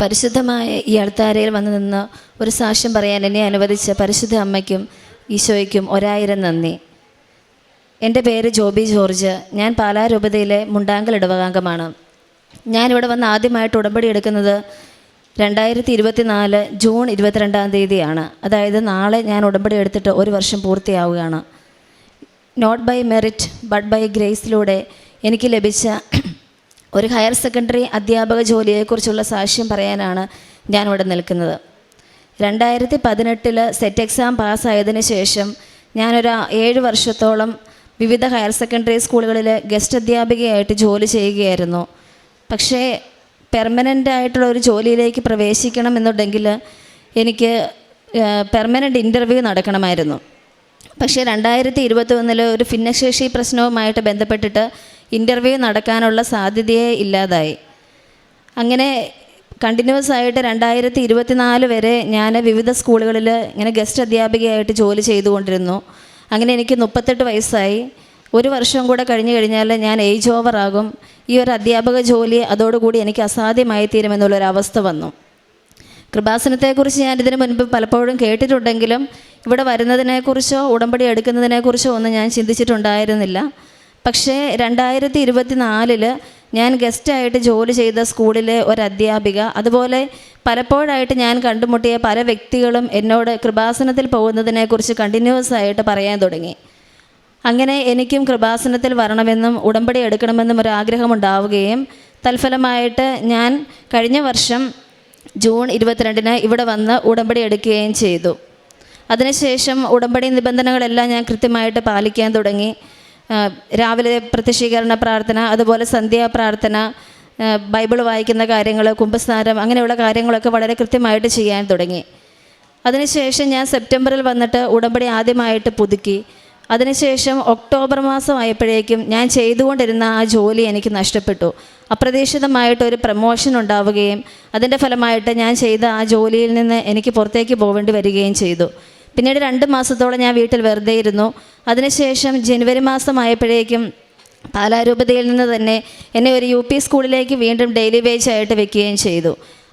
പരിശുദ്ധമായ ഈ അൾത്താരയിൽ വന്ന് നിന്ന് ഒരു സാക്ഷ്യം പറയാൻ എന്നെ അനുവദിച്ച പരിശുദ്ധ അമ്മയ്ക്കും ഈശോയ്ക്കും ഒരായിരം നന്ദി. എന്റെ പേര് ജോബി ജോർജ്. ഞാൻ പാലാ രൂപതയിലെ മുണ്ടാങ്കൽ ഇടവകാംഗമാണ്. ഞാനിവിടെ വന്ന് ആദ്യമായിട്ട് ഉടമ്പടി എടുക്കുന്നത് രണ്ടായിരത്തി ഇരുപത്തി നാല് ജൂൺ ഇരുപത്തിരണ്ടാം തീയതിയാണ്. അതായത് നാളെ ഞാൻ ഉടമ്പടി എടുത്തിട്ട് ഒരു വർഷം പൂർത്തിയാവുകയാണ്. Not by merit but by ഗ്രേസിലൂടെ എനിക്ക് ലഭിച്ച ഒരു ഹയർ സെക്കൻഡറി അധ്യാപക ജോലിയെക്കുറിച്ചുള്ള സാക്ഷ്യം പറയാനാണ് ഞാനിവിടെ നിൽക്കുന്നത്. രണ്ടായിരത്തി പതിനെട്ടിൽ സെറ്റ് എക്സാം പാസ്സായതിനു ശേഷം ഞാനൊരു ഏഴ് വർഷത്തോളം വിവിധ ഹയർ സെക്കൻഡറി സ്കൂളുകളിൽ ഗസ്റ്റ് അധ്യാപികയായിട്ട് ജോലി ചെയ്യുകയായിരുന്നു. പക്ഷേ പെർമനന്റ് ആയിട്ടുള്ള ഒരു ജോലിയിലേക്ക് പ്രവേശിക്കണം എന്നുണ്ടെങ്കിൽ എനിക്ക് പെർമനന്റ് ഇന്റർവ്യൂ നടക്കണമായിരുന്നു. പക്ഷേ രണ്ടായിരത്തി ഇരുപത്തി ഒന്നിൽ ഒരു ഭിന്നശേഷി പ്രശ്നവുമായിട്ട് ബന്ധപ്പെട്ടിട്ട് ഇന്റർവ്യൂ നടക്കാനുള്ള സാധ്യതയേ ഇല്ലാതായി. അങ്ങനെ കണ്ടിന്യൂസ് ആയിട്ട് രണ്ടായിരത്തി ഇരുപത്തിനാല് വരെ ഞാൻ വിവിധ സ്കൂളുകളിൽ ഇങ്ങനെ ഗസ്റ്റ് അധ്യാപികയായിട്ട് ജോലി ചെയ്തുകൊണ്ടിരുന്നു. അങ്ങനെ എനിക്ക് മുപ്പത്തെട്ട് വയസ്സായി. ഒരു വർഷം കൂടെ കഴിഞ്ഞു കഴിഞ്ഞാൽ ഞാൻ ഏജ് ഓവർ ആകും. ഈ ഒരു അധ്യാപക ജോലി അതോടുകൂടി എനിക്ക് അസാധ്യമായി തീരുമെന്നുള്ളൊരവസ്ഥ വന്നു. കൃപാസനത്തെക്കുറിച്ച് ഞാൻ ഇതിനു മുൻപ് പലപ്പോഴും കേട്ടിട്ടുണ്ടെങ്കിലും ഇവിടെ വരുന്നതിനെക്കുറിച്ചോ ഉടമ്പടി എടുക്കുന്നതിനെക്കുറിച്ചോ ഒന്നും ഞാൻ ചിന്തിച്ചിട്ടുണ്ടായിരുന്നില്ല. പക്ഷേ രണ്ടായിരത്തി ഇരുപത്തി നാലിൽ ഞാൻ ഗസ്റ്റായിട്ട് ജോലി ചെയ്ത സ്കൂളിലെ ഒരു അധ്യാപിക അതുപോലെ പലപ്പോഴായിട്ട് ഞാൻ കണ്ടുമുട്ടിയ പല വ്യക്തികളും എന്നോട് കൃപാസനത്തിൽ പോകുന്നതിനെക്കുറിച്ച് കണ്ടിന്യൂസ് ആയിട്ട് പറയാൻ തുടങ്ങി. അങ്ങനെ എനിക്കും കൃപാസനത്തിൽ വരണമെന്നും ഉടമ്പടി എടുക്കണമെന്നും ഒരു ആഗ്രഹമുണ്ടാവുകയും തൽഫലമായിട്ട് ഞാൻ കഴിഞ്ഞ വർഷം ജൂൺ ഇരുപത്തിരണ്ടിന് ഇവിടെ വന്ന് ഉടമ്പടി എടുക്കുകയും ചെയ്തു. അതിനുശേഷം ഉടമ്പടി നിബന്ധനകളെല്ലാം ഞാൻ കൃത്യമായിട്ട് പാലിക്കാൻ തുടങ്ങി. രാവിലെ പ്രത്യക്ഷീകരണ പ്രാർത്ഥന അതുപോലെ സന്ധ്യാ പ്രാർത്ഥന ബൈബിൾ വായിക്കുന്ന കാര്യങ്ങൾ കുംഭസ്നാരം അങ്ങനെയുള്ള കാര്യങ്ങളൊക്കെ വളരെ കൃത്യമായിട്ട് ചെയ്യാൻ തുടങ്ങി. അതിനുശേഷം ഞാൻ സെപ്റ്റംബറിൽ വന്നിട്ട് ഉടമ്പടി ആദ്യമായിട്ട് പുതുക്കി. അതിനുശേഷം ഒക്ടോബർ മാസം ആയപ്പോഴേക്കും ഞാൻ ചെയ്തുകൊണ്ടിരുന്ന ആ ജോലി എനിക്ക് നഷ്ടപ്പെട്ടു. അപ്രതീക്ഷിതമായിട്ട് ഒരു പ്രമോഷൻ ഉണ്ടാവുകയും അതിന്റെ ഫലമായിട്ട് ഞാൻ ചെയ്ത ആ ജോലിയിൽ നിന്ന് എനിക്ക് പുറത്തേക്ക് പോകേണ്ടി വരികയും ചെയ്തു. പിന്നീട് രണ്ട് മാസത്തോളം ഞാൻ വീട്ടിൽ വെറുതെ ഇരുന്നു. അതിനുശേഷം ജനുവരി മാസമായപ്പോഴേക്കും പാലാരൂപതയിൽ നിന്ന് തന്നെ എന്നെ ഒരു യു പി സ്കൂളിലേക്ക് വീണ്ടും ഡെയിലി വേജ് ആയിട്ട് വെക്കുകയും ചെയ്തു.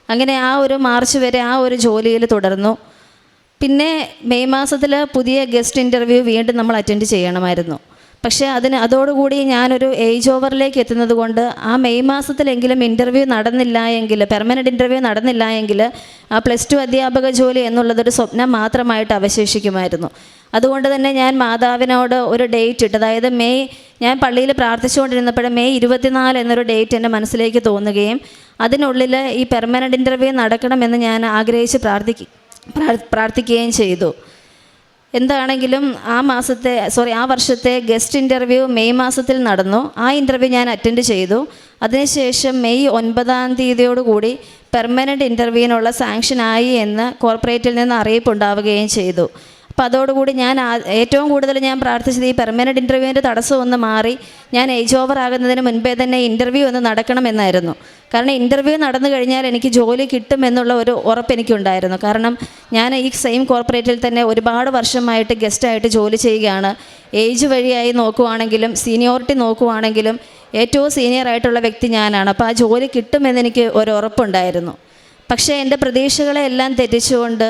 അങ്ങനെ ആ ഒരു മാർച്ച് വരെ ആ ഒരു ജോലിയിൽ തുടർന്നു. പിന്നെ മെയ് മാസത്തിൽ പുതിയ ഗസ്റ്റ് ഇന്റർവ്യൂ വീണ്ടും നമ്മൾ അറ്റൻഡ് ചെയ്യണമായിരുന്നു. പക്ഷേ അതിന് അതോടുകൂടി ഞാനൊരു ഏജ് ഓവറിലേക്ക് എത്തുന്നത് കൊണ്ട് ആ മെയ് മാസത്തിലെങ്കിലും ഇന്റർവ്യൂ നടന്നില്ല എങ്കിൽ പെർമനന്റ് ഇന്റർവ്യൂ നടന്നില്ല എങ്കിൽ ആ പ്ലസ് ടു അധ്യാപക ജോലി എന്നുള്ളതൊരു സ്വപ്നം മാത്രമായിട്ട് അവശേഷിക്കുമായിരുന്നു. അതുകൊണ്ട് തന്നെ ഞാൻ മാതാവിനോട് ഒരു ഡേറ്റ് ഇട്ട്. അതായത് മെയ് ഞാൻ പള്ളിയിൽ പ്രാർത്ഥിച്ചുകൊണ്ടിരുന്നപ്പോൾ മെയ് ഇരുപത്തിനാല് എന്നൊരു ഡേറ്റ് എന്റെ മനസ്സിലേക്ക് തോന്നുകയും അതിനുള്ളിൽ ഈ പെർമനന്റ് ഇന്റർവ്യൂ നടക്കണമെന്ന് ഞാൻ ആഗ്രഹിച്ച് പ്രാർത്ഥിക്കുക പ്രാർത്ഥിക്കുകയും ചെയ്തു. എന്താണെങ്കിലും ആ മാസത്തെ സോറി ആ വർഷത്തെ ഗസ്റ്റ് ഇന്റർവ്യൂ മെയ് മാസത്തിൽ നടന്നു. ആ ഇന്റർവ്യൂ ഞാൻ അറ്റൻഡ് ചെയ്തു. അതിനുശേഷം മെയ് ഒൻപതാം തീയതിയോടുകൂടി പെർമനന്റ് ഇന്റർവ്യൂവിനുള്ള സാങ്ഷൻ ആയി എന്ന് കോർപ്പറേറ്റിൽ നിന്ന് അറിയിപ്പുണ്ടാവുകയും ചെയ്തു. അപ്പോൾ അതോടുകൂടി ഞാൻ ഏറ്റവും കൂടുതൽ ഞാൻ പ്രാർത്ഥിച്ചത് ഈ പെർമനന്റ് ഇന്റർവ്യൂവിന്റെ തടസ്സം ഒന്ന് മാറി. ഞാൻ ഏജ് ഓവർ ആകുന്നതിന് മുൻപേ തന്നെ ഇന്റർവ്യൂ ഒന്ന് നടക്കണമെന്നായിരുന്നു. കാരണം ഇന്റർവ്യൂ നടന്നു കഴിഞ്ഞാൽ എനിക്ക് ജോലി കിട്ടുമെന്നുള്ള ഒരു ഉറപ്പ് എനിക്കുണ്ടായിരുന്നു. കാരണം ഞാൻ ഈ സെയിം കോർപ്പറേറ്റിൽ തന്നെ ഒരുപാട് വർഷമായിട്ട് ഗസ്റ്റായിട്ട് ജോലി ചെയ്യുകയാണ്. ഏജ് വഴിയായി നോക്കുവാണെങ്കിലും സീനിയോറിറ്റി നോക്കുവാണെങ്കിലും ഏറ്റവും സീനിയർ ആയിട്ടുള്ള വ്യക്തി ഞാനാണ്. അപ്പോൾ ആ ജോലി കിട്ടുമെന്ന് എനിക്ക് ഒരു ഉറപ്പുണ്ടായിരുന്നു. പക്ഷേ എന്റെ പ്രതീക്ഷകളെ എല്ലാം തെറ്റിച്ചുകൊണ്ട്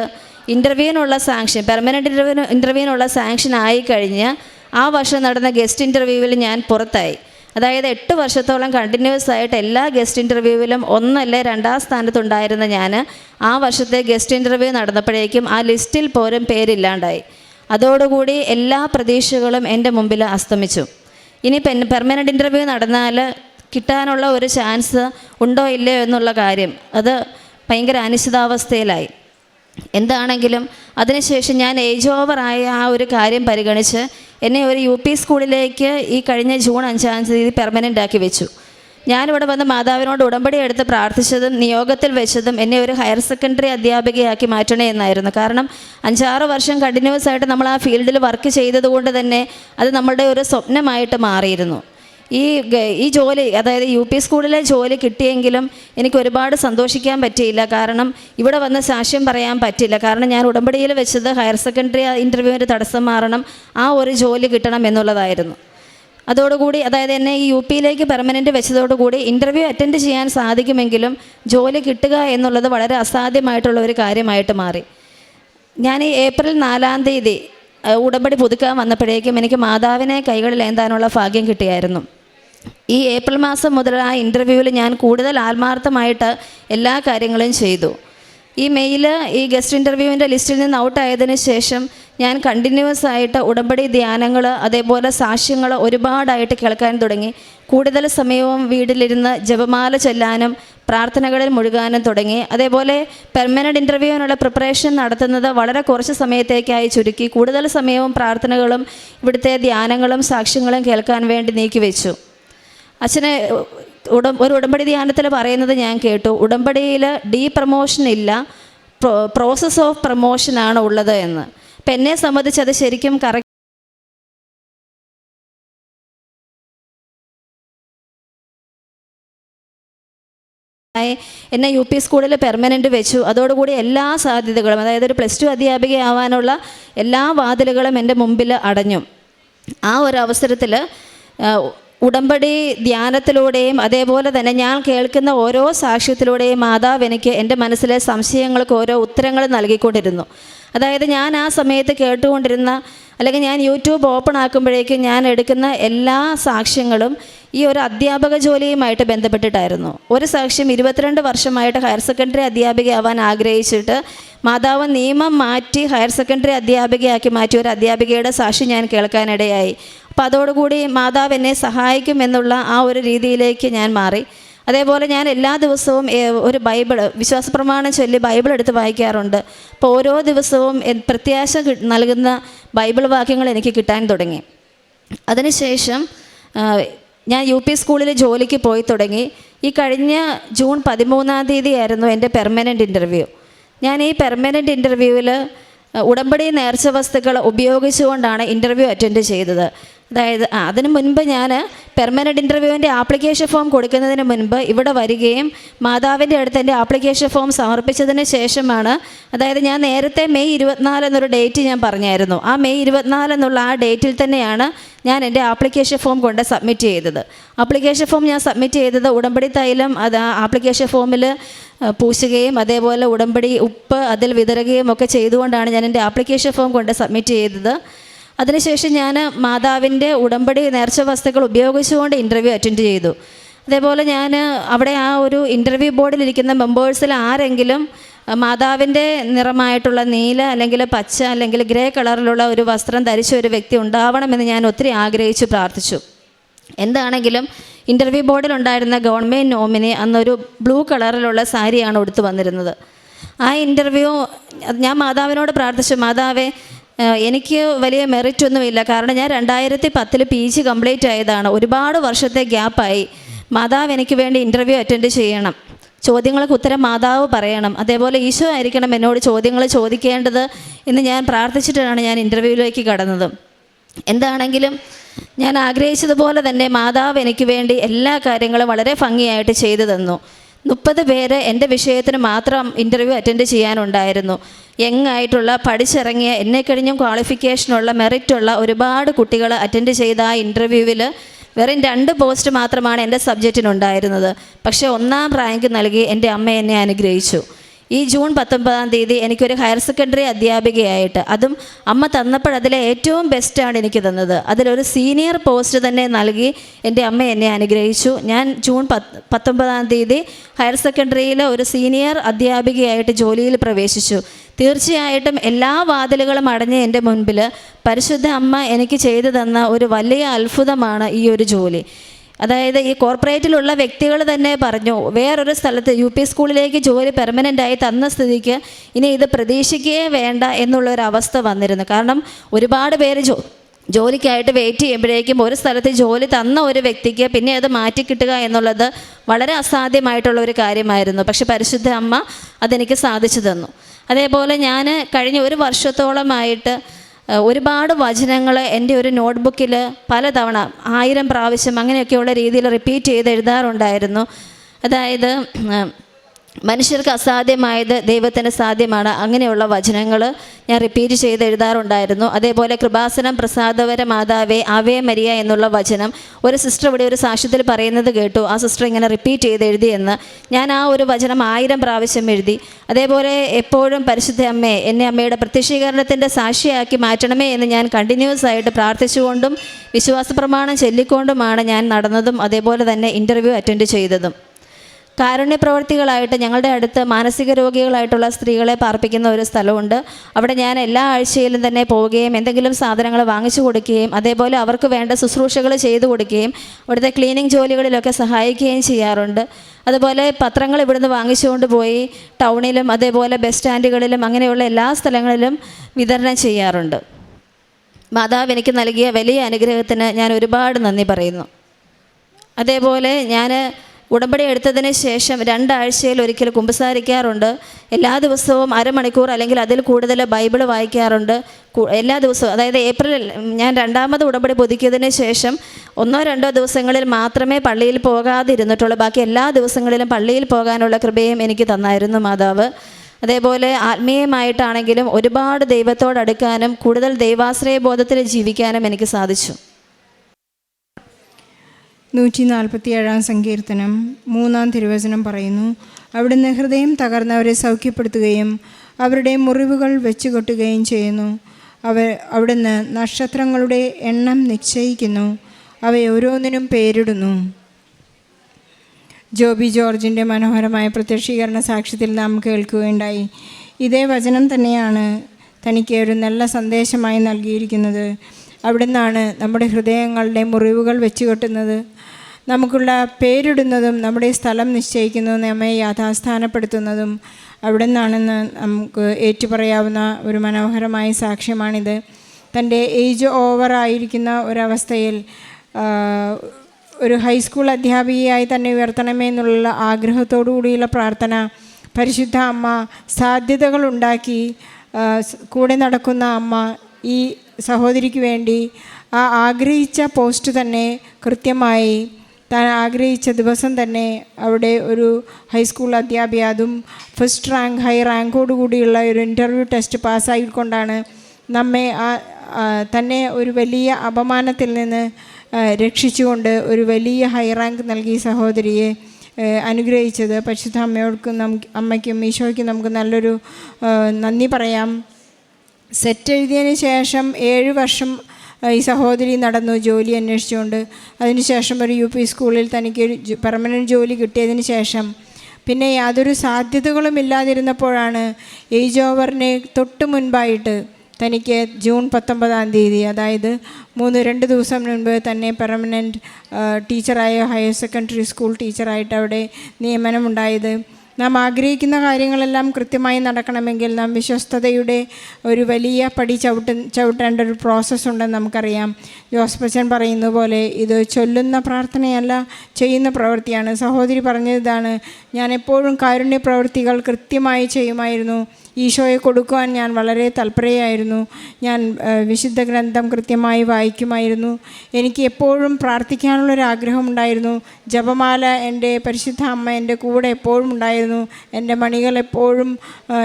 ഇന്റർവ്യൂവിനുള്ള സാങ്ഷൻ പെർമനന്റ് ഇന്റർവ്യൂ ഇന്റർവ്യൂവിനുള്ള സാങ്ഷൻ ആയിക്കഴിഞ്ഞ് ആ വർഷം നടന്ന ഗസ്റ്റ് ഇന്റർവ്യൂവിൽ ഞാൻ പുറത്തായി. അതായത് എട്ട് വർഷത്തോളം കണ്ടിന്യൂസ് ആയിട്ട് എല്ലാ ഗസ്റ്റ് ഇന്റർവ്യൂവിലും ഒന്നല്ലേ രണ്ടാം സ്ഥാനത്തുണ്ടായിരുന്ന ഞാൻ ആ വർഷത്തെ ഗസ്റ്റ് ഇന്റർവ്യൂ നടന്നപ്പോഴേക്കും ആ ലിസ്റ്റിൽ പോലും പേരില്ലാണ്ടായി. അതോടുകൂടി എല്ലാ പ്രതീക്ഷകളും എന്റെ മുമ്പിൽ അസ്തമിച്ചു. ഇനി പെൻ പെർമനന്റ് ഇന്റർവ്യൂ നടന്നാൽ കിട്ടാനുള്ള ഒരു ചാൻസ് ഉണ്ടോ ഇല്ലയോ എന്നുള്ള കാര്യം അത് ഭയങ്കര അനിശ്ചിതാവസ്ഥയിലായി. എന്താണെങ്കിലും അതിനുശേഷം ഞാൻ ഏജ് ഓവറായ ആ ഒരു കാര്യം പരിഗണിച്ച് എന്നെ ഒരു യു പി സ്കൂളിലേക്ക് ഈ കഴിഞ്ഞ ജൂൺ അഞ്ചാം തീയതി പെർമനന്റ് ആക്കി വെച്ചു. ഞാനിവിടെ വന്ന് മാതാവിനോട് ഉടമ്പടി എടുത്ത് പ്രാർത്ഥിച്ചതും നിയോഗത്തിൽ വെച്ചതും എന്നെ ഒരു ഹയർ സെക്കൻഡറി അധ്യാപികയാക്കി മാറ്റണേ എന്നായിരുന്നു. കാരണം അഞ്ചാറ് വർഷം കണ്ടിന്യൂസ് ആയിട്ട് നമ്മൾ ആ ഫീൽഡിൽ വർക്ക് ചെയ്തതുകൊണ്ട് തന്നെ അത് നമ്മളുടെ ഒരു സ്വപ്നമായിട്ട് മാറിയിരുന്നു. ഈ ഈ ജോലി അതായത് യു പി സ്കൂളിലെ ജോലി കിട്ടിയെങ്കിലും എനിക്ക് ഒരുപാട് സന്തോഷിക്കാൻ പറ്റിയില്ല. കാരണം ഇവിടെ വന്ന് സാക്ഷ്യം പറയാൻ പറ്റില്ല. കാരണം ഞാൻ ഉടമ്പടിയിൽ വെച്ചത് ഹയർ സെക്കൻഡറി ഇന്റർവ്യൂവിന്റെ തടസ്സം മാറണം. ആ ഒരു ജോലി കിട്ടണം എന്നുള്ളതായിരുന്നു. അതോടുകൂടി അതായത് എന്നെ ഈ യു പിയിലേക്ക് പെർമനന്റ് വെച്ചതോടുകൂടി ഇന്റർവ്യൂ അറ്റൻഡ് ചെയ്യാൻ സാധിക്കുമെങ്കിലും ജോലി കിട്ടുക എന്നുള്ളത് വളരെ അസാധ്യമായിട്ടുള്ള ഒരു കാര്യമായിട്ട് മാറി. ഞാൻ ഈ ഏപ്രിൽ നാലാം തീയതി ഉടമ്പടി പുതുക്കാൻ വന്നപ്പോഴേക്കും എനിക്ക് മാതാവിനെ കൈകളിൽ ഏന്താനുള്ള ഭാഗ്യം കിട്ടിയായിരുന്നു. ഈ ഏപ്രിൽ മാസം മുതൽ ആ ഇന്റർവ്യൂവിൽ ഞാൻ കൂടുതൽ ആത്മാർത്ഥമായിട്ട് എല്ലാ കാര്യങ്ങളും ചെയ്തു. ഈ മെയിൽ ഈ ഗസ്റ്റ് ഇന്റർവ്യൂവിന്റെ ലിസ്റ്റിൽ നിന്ന് ഔട്ടായതിന് ശേഷം ഞാൻ കണ്ടിന്യൂസ് ആയിട്ട് ഉടമ്പടി ധ്യാനങ്ങൾ അതേപോലെ സാക്ഷ്യങ്ങൾ ഒരുപാടായിട്ട് കേൾക്കാൻ തുടങ്ങി. കൂടുതൽ സമയവും വീട്ടിലിരുന്ന് ജപമാല ചൊല്ലാനും പ്രാർത്ഥനകളിൽ മുഴുകാനും തുടങ്ങി. അതേപോലെ പെർമനന്റ് ഇന്റർവ്യൂവിനുള്ള പ്രിപ്പറേഷൻ നടത്തുന്നത് വളരെ കുറച്ച് സമയത്തേക്കായി ചുരുക്കി. കൂടുതൽ സമയവും പ്രാർത്ഥനകളും ഇവിടുത്തെ ധ്യാനങ്ങളും സാക്ഷ്യങ്ങളും കേൾക്കാൻ വേണ്ടി നീക്കിവെച്ചു അച്ഛനെ ഉടം ഒരു ഉടമ്പടി ധ്യാനത്തിൽ പറയുന്നത് ഞാൻ കേട്ടു. ഉടമ്പടിയിൽ ഡീ പ്രമോഷൻ ഇല്ല. പ്രോസസ് ഓഫ് പ്രമോഷനാണ് ഉള്ളത് എന്ന്. അപ്പം എന്നെ സംബന്ധിച്ച് അത് ശരിക്കും കറക്റ്റ് എന്നെ യു പി സ്കൂളിൽ പെർമനന്റ് വെച്ചു. അതോടുകൂടി എല്ലാ സാധ്യതകളും അതായത് ഒരു പ്ലസ് ടു അധ്യാപികയാവാനുള്ള എല്ലാ വാതിലുകളും എന്റെ മുമ്പിൽ അടഞ്ഞു. ആ ഒരു അവസരത്തിൽ ഉടമ്പടി ധ്യാനത്തിലൂടെയും അതേപോലെ തന്നെ ഞാൻ കേൾക്കുന്ന ഓരോ സാക്ഷ്യത്തിലൂടെയും മാതാവ് എനിക്ക് എന്റെ മനസ്സിലെ സംശയങ്ങൾക്ക് ഓരോ ഉത്തരങ്ങൾ നൽകിക്കൊണ്ടിരുന്നു. അതായത് ഞാൻ ആ സമയത്ത് കേട്ടുകൊണ്ടിരുന്ന അല്ലെങ്കിൽ ഞാൻ യൂട്യൂബ് ഓപ്പൺ ആക്കുമ്പോഴേക്കും ഞാൻ എടുക്കുന്ന എല്ലാ സാക്ഷ്യങ്ങളും ഈ ഒരു അധ്യാപക ജോലിയുമായിട്ട് ബന്ധപ്പെട്ടിട്ടായിരുന്നു. ഒരു സാക്ഷ്യം ഇരുപത്തിരണ്ട് വർഷമായിട്ട് ഹയർ സെക്കൻഡറി അധ്യാപികയാവാൻ ആഗ്രഹിച്ചിട്ട് മാതാവ് നിയമം മാറ്റി ഹയർ സെക്കൻഡറി അധ്യാപികയാക്കി മാറ്റിയ ഒരു അധ്യാപികയുടെ സാക്ഷി ഞാൻ കേൾക്കാനിടയായി. അപ്പോൾ അതോടുകൂടി മാതാവ് എന്നെ സഹായിക്കുമെന്നുള്ള ആ ഒരു രീതിയിലേക്ക് ഞാൻ മാറി. അതേപോലെ ഞാൻ എല്ലാ ദിവസവും ഒരു ബൈബിൾ വിശ്വാസ പ്രമാണം ചൊല്ലി ബൈബിൾ എടുത്ത് വായിക്കാറുണ്ട്. അപ്പോൾ ഓരോ ദിവസവും പ്രത്യാശ നൽകുന്ന ബൈബിൾ വാക്യങ്ങൾ എനിക്ക് കിട്ടാൻ തുടങ്ങി. അതിനുശേഷം ഞാൻ യു പി സ്കൂളിൽ ജോലിക്ക് പോയി തുടങ്ങി. ഈ കഴിഞ്ഞ ജൂൺ പതിമൂന്നാം തീയതി ആയിരുന്നു എന്റെ പെർമനന്റ് ഇന്റർവ്യൂ. ഞാൻ ഈ പെർമനന്റ് ഇന്റർവ്യൂവിൽ ഉടമ്പടി നേർച്ച വസ്തുക്കൾ ഉപയോഗിച്ചുകൊണ്ടാണ് ഇന്റർവ്യൂ അറ്റൻഡ് ചെയ്തത്. അതായത് അതിനു മുൻപ് ഞാൻ പെർമനന്റ് ഇന്റർവ്യൂവിന്റെ ആപ്ലിക്കേഷൻ ഫോം കൊടുക്കുന്നതിന് മുൻപ് ഇവിടെ വരികയും മാതാവിന്റെ അടുത്ത് എന്റെ ആപ്ലിക്കേഷൻ ഫോം സമർപ്പിച്ചതിന് ശേഷമാണ് അതായത് ഞാൻ നേരത്തെ മെയ് ഇരുപത്തിനാല് എന്നൊരു ഡേറ്റ് ഞാൻ പറഞ്ഞായിരുന്നു. ആ മെയ് ഇരുപത്തിനാല് എന്നുള്ള ആ ഡേറ്റിൽ തന്നെയാണ് ഞാൻ എന്റെ ആപ്ലിക്കേഷൻ ഫോം കൊണ്ട് സബ്മിറ്റ് ചെയ്തത്. ആപ്ലിക്കേഷൻ ഫോം ഞാൻ സബ്മിറ്റ് ചെയ്തത് ഉടമ്പടി തൈലം അത് ആപ്ലിക്കേഷൻ ഫോമിൽ പൂശുകയും അതേപോലെ ഉടമ്പടി ഉപ്പ് അതിൽ വിതരുകയും ഒക്കെ ചെയ്തുകൊണ്ടാണ് ഞാൻ എന്റെ ആപ്ലിക്കേഷൻ ഫോം കൊണ്ട് സബ്മിറ്റ് ചെയ്തത്. അതിനുശേഷം ഞാൻ മാതാവിന്റെ ഉടമ്പടി നേർച്ച വസ്തുക്കൾ ഉപയോഗിച്ചുകൊണ്ട് ഇന്റർവ്യൂ അറ്റൻഡ് ചെയ്തു. അതേപോലെ ഞാൻ അവിടെ ആ ഒരു ഇന്റർവ്യൂ ബോർഡിലിരിക്കുന്ന മെമ്പേഴ്സിൽ ആരെങ്കിലും മാതാവിന്റെ നിറമായിട്ടുള്ള നീല അല്ലെങ്കിൽ പച്ച അല്ലെങ്കിൽ ഗ്രേ കളറിലുള്ള ഒരു വസ്ത്രം ധരിച്ച ഒരു വ്യക്തി ഉണ്ടാവണമെന്ന് ഞാൻ ഒത്തിരി ആഗ്രഹിച്ചു പ്രാർത്ഥിച്ചു. എന്താണെങ്കിലും ഇന്റർവ്യൂ ബോർഡിലുണ്ടായിരുന്ന ഗവൺമെന്റ് നോമിനി അന്നൊരു ബ്ലൂ കളറിലുള്ള സാരിയാണ് ഉടുത്തു വന്നിരുന്നത്. ആ ഇന്റർവ്യൂ ഞാൻ മാതാവിനോട് പ്രാർത്ഥിച്ചു മാതാവേ എനിക്ക് വലിയ മെറിറ്റ് ഒന്നുമില്ല. കാരണം ഞാൻ രണ്ടായിരത്തി പത്തിൽ പി ജി കംപ്ലീറ്റ് ആയതാണ്. ഒരുപാട് വർഷത്തെ ഗ്യാപ്പായി മാതാവ് എനിക്ക് വേണ്ടി ഇന്റർവ്യൂ അറ്റൻഡ് ചെയ്യണം. ചോദ്യങ്ങൾക്ക് ഉത്തരം മാതാവ് പറയണം. അതേപോലെ ഈശോ ആയിരിക്കണം എന്നോട് ചോദ്യങ്ങൾ ചോദിക്കേണ്ടത് എന്ന് ഞാൻ പ്രാർത്ഥിച്ചിട്ടാണ് ഞാൻ ഇന്റർവ്യൂവിലേക്ക് കടന്നത്. എന്താണെങ്കിലും ഞാൻ ആഗ്രഹിച്ചതുപോലെ തന്നെ മാതാവ് എനിക്ക് വേണ്ടി എല്ലാ കാര്യങ്ങളും വളരെ ഭംഗിയായിട്ട് ചെയ്തു തന്നു. മുപ്പത് പേര് എന്റെ വിഷയത്തിന് മാത്രം ഇന്റർവ്യൂ അറ്റൻഡ് ചെയ്യാനുണ്ടായിരുന്നു. യങ് ആയിട്ടുള്ള പഠിച്ചിറങ്ങിയ എന്നെ കഴിഞ്ഞും ക്വാളിഫിക്കേഷനുള്ള മെറിറ്റുള്ള ഒരുപാട് കുട്ടികൾ അറ്റൻഡ് ചെയ്ത ആ ഇന്റർവ്യൂവിൽ വെറും രണ്ട് പോസ്റ്റ് മാത്രമാണ് എന്റെ സബ്ജക്റ്റിനുണ്ടായിരുന്നത് പക്ഷേ ഒന്നാം റാങ്ക് നൽകി എന്റെ അമ്മ എന്നെ അനുഗ്രഹിച്ചു. ഈ ജൂൺ പത്തൊമ്പതാം തീയതി എനിക്കൊരു ഹയർ സെക്കൻഡറി അധ്യാപികയായിട്ട് അതും അമ്മ തന്നപ്പോൾ അതിലെ ഏറ്റവും ബെസ്റ്റാണ് എനിക്ക് തന്നത്. അതിലൊരു സീനിയർ പോസ്റ്റ് തന്നെ നൽകി എന്റെ അമ്മ എന്നെ അനുഗ്രഹിച്ചു. ഞാൻ ജൂൺ പത്ത് പത്തൊമ്പതാം തീയതി ഹയർ സെക്കൻഡറിയിലെ ഒരു സീനിയർ അധ്യാപികയായിട്ട് ജോലിയിൽ പ്രവേശിച്ചു. തീർച്ചയായിട്ടും എല്ലാ വാതിലുകളും അടഞ്ഞ എന്റെ മുൻപിൽ പരിശുദ്ധ അമ്മ എനിക്ക് ചെയ്തു തന്ന ഒരു വലിയ അത്ഭുതമാണ് ഈ ഒരു ജോലി. അതായത് ഈ കോർപ്പറേറ്റിലുള്ള വ്യക്തികൾ തന്നെ പറഞ്ഞു വേറൊരു സ്ഥലത്ത് യു പി സ്കൂളിലേക്ക് ജോലി പെർമനന്റായി തന്ന സ്ഥിതിക്ക് ഇനി ഇത് പ്രതീക്ഷിക്കുകയേ വേണ്ട എന്നുള്ളൊരവസ്ഥ വന്നിരുന്നു. കാരണം ഒരുപാട് പേര് ജോ ജോലിക്കായിട്ട് വെയിറ്റ് ചെയ്യുമ്പോഴേക്കും ഒരു സ്ഥലത്ത് ജോലി തന്ന ഒരു വ്യക്തിക്ക് പിന്നെ അത് മാറ്റിക്കിട്ടുക എന്നുള്ളത് വളരെ അസാധ്യമായിട്ടുള്ള ഒരു കാര്യമായിരുന്നു. പക്ഷെ പരിശുദ്ധ അമ്മ അതെനിക്ക് സാധിച്ചു തന്നു. അതേപോലെ ഞാൻ കഴിഞ്ഞ ഒരു വർഷത്തോളമായിട്ട് ഒരുപാട് വചനങ്ങൾ എന്റെ ഒരു നോട്ട്ബുക്കിൽ പലതവണ ആയിരം പ്രാവശ്യം അങ്ങനെയൊക്കെയുള്ള രീതിയിൽ റിപ്പീറ്റ് ചെയ്ത് എഴുതാറുണ്ടായിരുന്നു അതായത് മനുഷ്യർക്ക് അസാധ്യമായത് ദൈവത്തിന് സാധ്യമാണ്. അങ്ങനെയുള്ള വചനങ്ങൾ ഞാൻ റിപ്പീറ്റ് ചെയ്ത് എഴുതാറുണ്ടായിരുന്നു. അതേപോലെ കൃപാസനം പ്രസാദവര മാതാവേ ആവേ മരിയ എന്നുള്ള വചനം. ഒരു സിസ്റ്റർ ഇവിടെ ഒരു സാക്ഷ്യത്തിൽ പറയുന്നത് കേട്ടു. ആ സിസ്റ്റർ ഇങ്ങനെ റിപ്പീറ്റ് ചെയ്ത് എഴുതിയെന്ന് ഞാൻ ആ ഒരു വചനം ആയിരം പ്രാവശ്യം എഴുതി. അതേപോലെ എപ്പോഴും പരിശുദ്ധ അമ്മയെ എന്നെ അമ്മയുടെ പ്രത്യക്ഷീകരണത്തിന്റെ സാക്ഷിയാക്കി മാറ്റണമേ എന്ന് ഞാൻ കണ്ടിന്യൂസ് ആയിട്ട് പ്രാർത്ഥിച്ചുകൊണ്ടും വിശ്വാസ പ്രമാണം ചൊല്ലിക്കൊണ്ടുമാണ് ഞാൻ നടന്നതും അതേപോലെ തന്നെ ഇന്റർവ്യൂ അറ്റൻഡ് ചെയ്തതും. കാരുണ്യ പ്രവർത്തികളായിട്ട് ഞങ്ങളുടെ അടുത്ത് മാനസിക രോഗികളായിട്ടുള്ള സ്ത്രീകളെ പാർപ്പിക്കുന്ന ഒരു സ്ഥലമുണ്ട്. അവിടെ ഞാൻ എല്ലാ ആഴ്ചയിലും തന്നെ പോവുകയും എന്തെങ്കിലും സാധനങ്ങൾ വാങ്ങിച്ചു കൊടുക്കുകയും അതേപോലെ അവർക്ക് വേണ്ട ശുശ്രൂഷകൾ ചെയ്തു കൊടുക്കുകയും അവിടുത്തെ ക്ലീനിങ് ജോലികളിലൊക്കെ സഹായിക്കുകയും ചെയ്യാറുണ്ട്. അതുപോലെ പത്രങ്ങൾ ഇവിടുന്ന് വാങ്ങിച്ചുകൊണ്ട് പോയി ടൗണിലും അതേപോലെ ബസ് സ്റ്റാൻഡുകളിലും അങ്ങനെയുള്ള എല്ലാ സ്ഥലങ്ങളിലും വിതരണം ചെയ്യാറുണ്ട്. മാതാവ് എനിക്ക് നൽകിയ വലിയ അനുഗ്രഹത്തിന് ഞാൻ ഒരുപാട് നന്ദി പറയുന്നു. അതേപോലെ ഞാൻ ഉടമ്പടി എടുത്തതിന് ശേഷം രണ്ടാഴ്ചയിൽ ഒരിക്കൽ കുമ്പസാരിക്കാറുണ്ട്. എല്ലാ ദിവസവും അരമണിക്കൂർ അല്ലെങ്കിൽ അതിൽ കൂടുതൽ ബൈബിൾ വായിക്കാറുണ്ട്. എല്ലാ ദിവസവും അതായത് ഏപ്രിലിൽ ഞാൻ രണ്ടാമത് ഉടമ്പടി പുതുക്കിയതിന് ശേഷം ഒന്നോ രണ്ടോ ദിവസങ്ങളിൽ മാത്രമേ പള്ളിയിൽ പോകാതിരുന്നിട്ടുള്ളൂ. ബാക്കി എല്ലാ ദിവസങ്ങളിലും പള്ളിയിൽ പോകാനുള്ള കൃപയും എനിക്ക് തന്നായിരുന്നു മാതാവ്. അതേപോലെ ആത്മീയമായിട്ടാണെങ്കിലും ഒരുപാട് ദൈവത്തോടടുക്കാനും കൂടുതൽ ദൈവാശ്രയ ബോധത്തിൽ ജീവിക്കാനും എനിക്ക് സാധിച്ചു. നൂറ്റി നാൽപ്പത്തി ഏഴാം സങ്കീർത്തനം മൂന്നാം തിരുവചനം പറയുന്നു അവിടുന്ന് ഹൃദയം തകർന്നവരെ സൗഖ്യപ്പെടുത്തുകയും അവരുടെ മുറിവുകൾ വെച്ചുകൊട്ടുകയും ചെയ്യുന്നു. അവ അവിടുന്ന് നക്ഷത്രങ്ങളുടെ എണ്ണം നിശ്ചയിക്കുന്നു. അവയോരോന്നിനും പേരിടുന്നു. ജോബി ജോർജിന്റെ മനോഹരമായ പ്രത്യക്ഷീകരണ സാക്ഷ്യത്തിൽ നാം കേൾക്കുകയുണ്ടായി. ഇതേ വചനം തന്നെയാണ് തനിക്ക് ഒരു നല്ല സന്ദേശമായി നൽകിയിരിക്കുന്നത്. അവിടുന്നാണ് നമ്മുടെ ഹൃദയങ്ങളുടെ മുറിവുകൾ വെച്ചുകെട്ടുന്നത്. നമുക്കുള്ള പേരിടുന്നതും നമ്മുടെ സ്ഥലം നിശ്ചയിക്കുന്നതും നമ്മെ യാഥാസ്ഥാനപ്പെടുത്തുന്നതും അവിടെ നിന്നാണെന്ന് നമുക്ക് ഏറ്റുപറയാവുന്ന ഒരു മനോഹരമായ സാക്ഷ്യമാണിത്. തന്റെ ഏജ് ഓവർ ആയിരിക്കുന്ന ഒരവസ്ഥയിൽ ഒരു ഹൈസ്കൂൾ അധ്യാപികയായി തന്നെ ഉയർത്തണമേ എന്നുള്ള ആഗ്രഹത്തോടു കൂടിയുള്ള പ്രാർത്ഥന പരിശുദ്ധ അമ്മ സാധ്യതകളുണ്ടാക്കി കൂടെ നടക്കുന്ന അമ്മ ഈ സഹോദരിക്ക് വേണ്ടി ആ ആഗ്രഹിച്ച പോസ്റ്റ് തന്നെ കൃത്യമായി താൻ ആഗ്രഹിച്ച ദിവസം തന്നെ അവിടെ ഒരു ഹൈസ്കൂൾ അധ്യാപിക അതും ഫസ്റ്റ് റാങ്ക് ഹൈ റാങ്കോട് കൂടിയുള്ള ഒരു ഇന്റർവ്യൂ ടെസ്റ്റ് പാസ്സായിക്കൊണ്ടാണ് നമ്മെ ആ തന്നെ ഒരു വലിയ അപമാനത്തിൽ നിന്ന് രക്ഷിച്ചുകൊണ്ട് ഒരു വലിയ ഹൈ റാങ്ക് നൽകി സഹോദരിയെ അനുഗ്രഹിച്ചത്. പരിശുദ്ധ അമ്മയോടും നമുക്ക് അമ്മയ്ക്കും ഈശോയ്ക്കും നമുക്ക് നല്ലൊരു നന്ദി പറയാം. സെറ്റ് എഴുതിയതിന് ശേഷം ഏഴ് വർഷം ഈ സഹോദരി നടന്നു ജോലി അന്വേഷിച്ചുകൊണ്ട്. അതിനുശേഷം ഒരു യു പി സ്കൂളിൽ തനിക്ക് ഒരു പെർമനന്റ് ജോലി കിട്ടിയതിന് ശേഷം. പിന്നെ യാതൊരു സാധ്യതകളും ഇല്ലാതിരുന്നപ്പോഴാണ് ഏജ് ഓവറിന് തൊട്ട് മുൻപായിട്ട് തനിക്ക് ജൂൺ പത്തൊമ്പതാം തീയതി അതായത് മൂന്ന് രണ്ട് ദിവസം മുൻപ് തന്നെ പെർമനന്റ് ടീച്ചറായ ഹയർ സെക്കൻഡറി സ്കൂൾ ടീച്ചറായിട്ട് അവിടെ നിയമനമുണ്ടായത്. നാം ആഗ്രഹിക്കുന്ന കാര്യങ്ങളെല്ലാം കൃത്യമായി നടക്കണമെങ്കിൽ നാം വിശ്വസ്തതയുടെ ഒരു വലിയ പടി ചവിട്ട ചവിട്ടേണ്ട ഒരു പ്രോസസ്സുണ്ടെന്ന് നമുക്കറിയാം. ജോസഫച്ചൻ പറയുന്ന പോലെ ഇത് ചൊല്ലുന്ന പ്രാർത്ഥനയല്ല ചെയ്യുന്ന പ്രവൃത്തിയാണ്. സഹോദരി പറഞ്ഞതാണ് ഞാൻ എപ്പോഴും കാരുണ്യ പ്രവൃത്തികൾ കൃത്യമായി ചെയ്യുമായിരുന്നു. ഈശോയെ കൊടുക്കുവാൻ ഞാൻ വളരെ തൽപരയായിരുന്നു. ഞാൻ വിശുദ്ധ ഗ്രന്ഥം കൃത്യമായി വായിക്കുമായിരുന്നു. എനിക്ക് എപ്പോഴും പ്രാർത്ഥിക്കാനുള്ളൊരാഗ്രഹം ആഗ്രഹമുണ്ടായിരുന്നു ജപമാല എന്റെ പരിശുദ്ധ അമ്മ എന്റെ കൂടെ എപ്പോഴും ഉണ്ടായിരുന്നു. എന്റെ മണികൾ എപ്പോഴും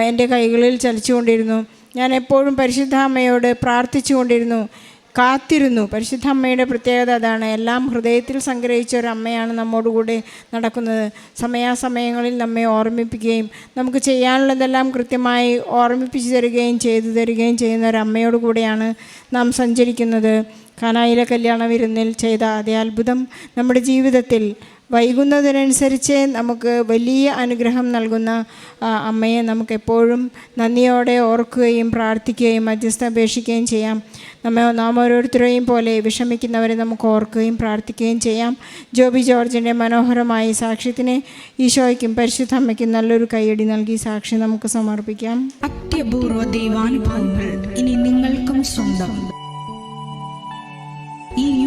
എന്റെ കൈകളിൽ ചലിച്ചുകൊണ്ടിരുന്നു. ഞാൻ എപ്പോഴും പരിശുദ്ധ അമ്മയോട് പ്രാർത്ഥിച്ചുകൊണ്ടിരുന്നു. കാത്തിരുന്നു. പരിശുദ്ധ അമ്മയുടെ പ്രത്യേകത അതാണ്. എല്ലാം ഹൃദയത്തിൽ സംഗ്രഹിച്ച ഒരു അമ്മയാണ് നമ്മോടുകൂടെ നടക്കുന്നത്. സമയാസമയങ്ങളിൽ നമ്മെ ഓർമ്മിപ്പിക്കുകയും നമുക്ക് ചെയ്യാനുള്ളതെല്ലാം കൃത്യമായി ഓർമ്മിപ്പിച്ചു തരികയും ചെയ്തു തരികയും ചെയ്യുന്ന ഒരു അമ്മയോട് കൂടെയാണ് നാം സഞ്ചരിക്കുന്നത്. കാനായിലെ കല്യാണ വിരുന്നിൽ ചെയ്ത അതേ അത്ഭുതം നമ്മുടെ ജീവിതത്തിൽ വൈകുന്നതിനനുസരിച്ച് നമുക്ക് വലിയ അനുഗ്രഹം നൽകുന്ന അമ്മയെ നമുക്കെപ്പോഴും നന്ദിയോടെ ഓർക്കുകയും പ്രാർത്ഥിക്കുകയും മധ്യസ്ഥ അപേക്ഷിക്കുകയും ചെയ്യാം. നമ്മെ നാം ഓരോരുത്തരെയും പോലെ വിഷമിക്കുന്നവരെ നമുക്ക് ഓർക്കുകയും പ്രാർത്ഥിക്കുകയും ചെയ്യാം. ജോബി ജോർജിന്റെ മനോഹരമായ സാക്ഷ്യത്തിന് ഈശോയ്ക്കും പരിശുദ്ധ അമ്മയ്ക്കും നല്ലൊരു കൈയടി നൽകി സാക്ഷി നമുക്ക് സമർപ്പിക്കാം. അത്യപൂർവ ദൈവാനുഭവങ്ങൾ ഇനി നിങ്ങൾക്കും സ്വന്തം. ഈ